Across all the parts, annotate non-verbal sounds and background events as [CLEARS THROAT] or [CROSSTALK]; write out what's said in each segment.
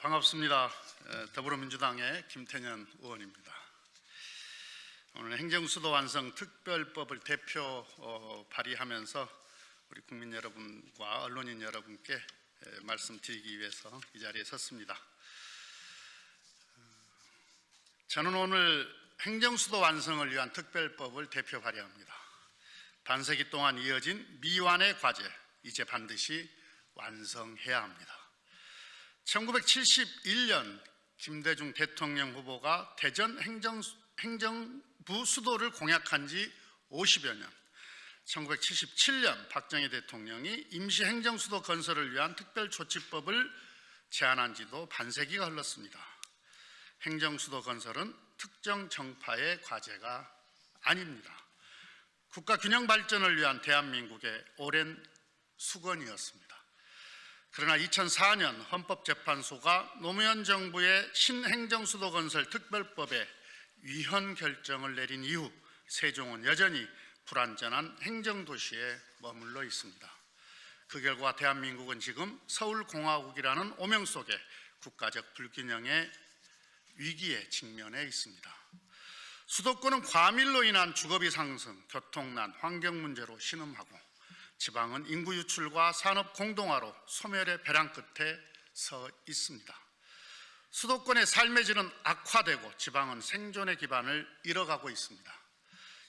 반갑습니다. 에, 더불어민주당의 김태년 의원입니다. 오늘 행정수도 완성 특별법을 대표 어, 발의하면서 우리 국민 여러분과 언론인 여러분께 에, 말씀드리기 위해서 이 자리에 섰습니다. 어, 저는 오늘 행정수도 완성을 위한 특별법을 대표 발의합니다. 반세기 동안 이어진 미완의 과제 이제 반드시 완성해야 합니다. 1971년 김대중 대통령 후보가 대전 행정, 행정부 수도를 공약한 지 50여 년, 1977년 박정희 대통령이 임시 행정수도 건설을 위한 특별조치법을 제안한 지도 반세기가 흘렀습니다. 행정수도 건설은 특정 정파의 과제가 아닙니다. 국가 균형 발전을 위한 대한민국의 오랜 수건이었습니다. 그러나 2004년 헌법재판소가 노무현 정부의 신행정수도 건설 특별법에 위헌 결정을 내린 이후 세종은 여전히 불완전한 행정도시에 머물러 있습니다. 그 결과 대한민국은 지금 서울공화국이라는 오명 속에 국가적 불균형의 위기에 직면해 있습니다. 수도권은 과밀로 인한 주거비 상승, 교통난, 환경 문제로 신음하고 지방은 인구 유출과 산업 공동화로 소멸의 벼랑 끝에 서 있습니다. 수도권의 삶의 질은 악화되고 지방은 생존의 기반을 잃어가고 있습니다.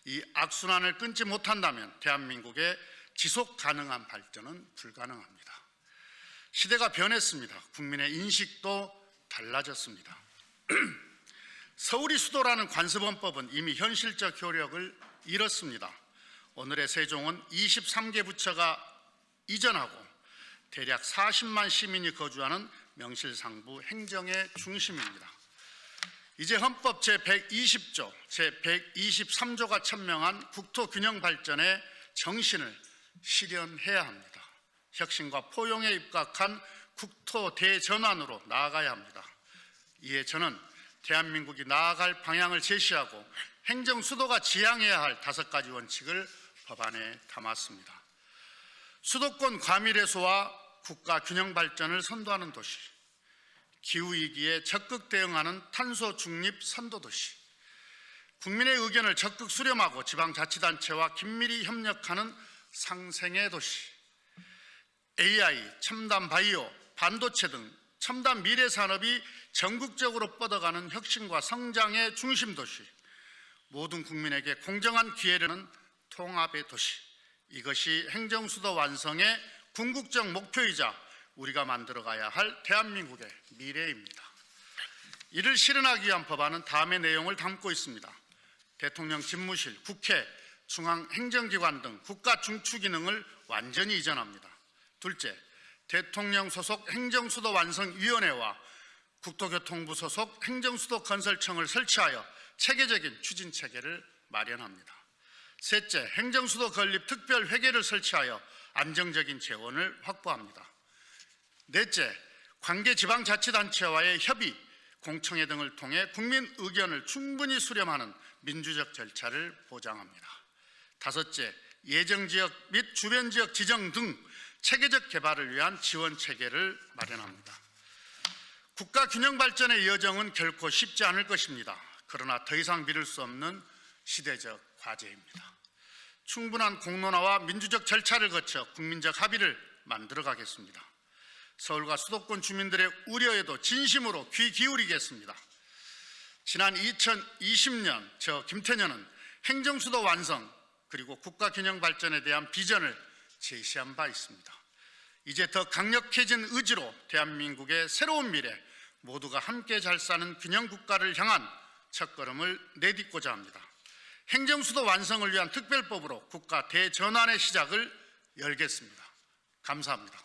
이 악순환을 끊지 못한다면 대한민국의 지속 가능한 발전은 불가능합니다. 시대가 변했습니다. 국민의 인식도 달라졌습니다. [CLEARS THROAT] 서울이 수도라는 관습원법은 이미 현실적 효력을 잃었습니다. 오늘의 세종은 23개 부처가 이전하고 대략 40만 시민이 거주하는 명실상부 행정의 중심입니다. 이제 헌법 제120조, 제123조가 천명한 국토균형 발전의 정신을 실현해야 합니다. 혁신과 포용에 입각한 국토 대전환으로 나아가야 합니다. 이에 저는 대한민국이 나아갈 방향을 제시하고 행정 수도가 지향해야 할 다섯 가지 원칙을 법안에 담았습니다. 수도권 과밀 해소와 국가 균형 발전을 선도하는 도시, 기후 위기에 적극 대응하는 탄소 중립 선도 도시, 국민의 의견을 적극 수렴하고 지방자치단체와 긴밀히 협력하는 상생의 도시, AI, 첨단 바이오, 반도체 등 첨단 미래 산업이 전국적으로 뻗어가는 혁신과 성장의 중심 도시, 모든 국민에게 공정한 기회를 통합의 도시. 이것이 행정수도 완성의 궁극적 목표이자 우리가 만들어가야 할 대한민국의 미래입니다. 이를 실현하기 위한 법안은 다음의 내용을 담고 있습니다. 대통령 집무실, 국회, 중앙행정기관 등 국가 중추 기능을 완전히 이전합니다. 둘째, 대통령 소속 행정수도 완성위원회와 국토교통부 소속 행정수도 건설청을 설치하여 체계적인 추진 체계를 마련합니다. 셋째, 행정수도 건립 특별 회계를 설치하여 안정적인 재원을 확보합니다. 넷째, 관계 지방자치단체와의 협의, 공청회 등을 통해 국민 의견을 충분히 수렴하는 민주적 절차를 보장합니다. 다섯째, 예정 지역 및 주변 지역 지정 등 체계적 개발을 위한 지원 체계를 마련합니다. 국가 균형 발전의 여정은 결코 쉽지 않을 것입니다. 그러나 더 이상 미룰 수 없는 시대적 과제입니다. 충분한 공론화와 민주적 절차를 거쳐 국민적 합의를 만들어 가겠습니다. 서울과 수도권 주민들의 우려에도 진심으로 귀 기울이겠습니다. 지난 2020년 저 김태년은 행정수도 완성 그리고 국가균형 발전에 대한 비전을 제시한 바 있습니다. 이제 더 강력해진 의지로 대한민국의 새로운 미래 모두가 함께 잘 사는 균형 국가를 향한 첫걸음을 내딛고자 합니다. 행정수도 완성을 위한 특별법으로 국가 대전환의 시작을 열겠습니다. 감사합니다.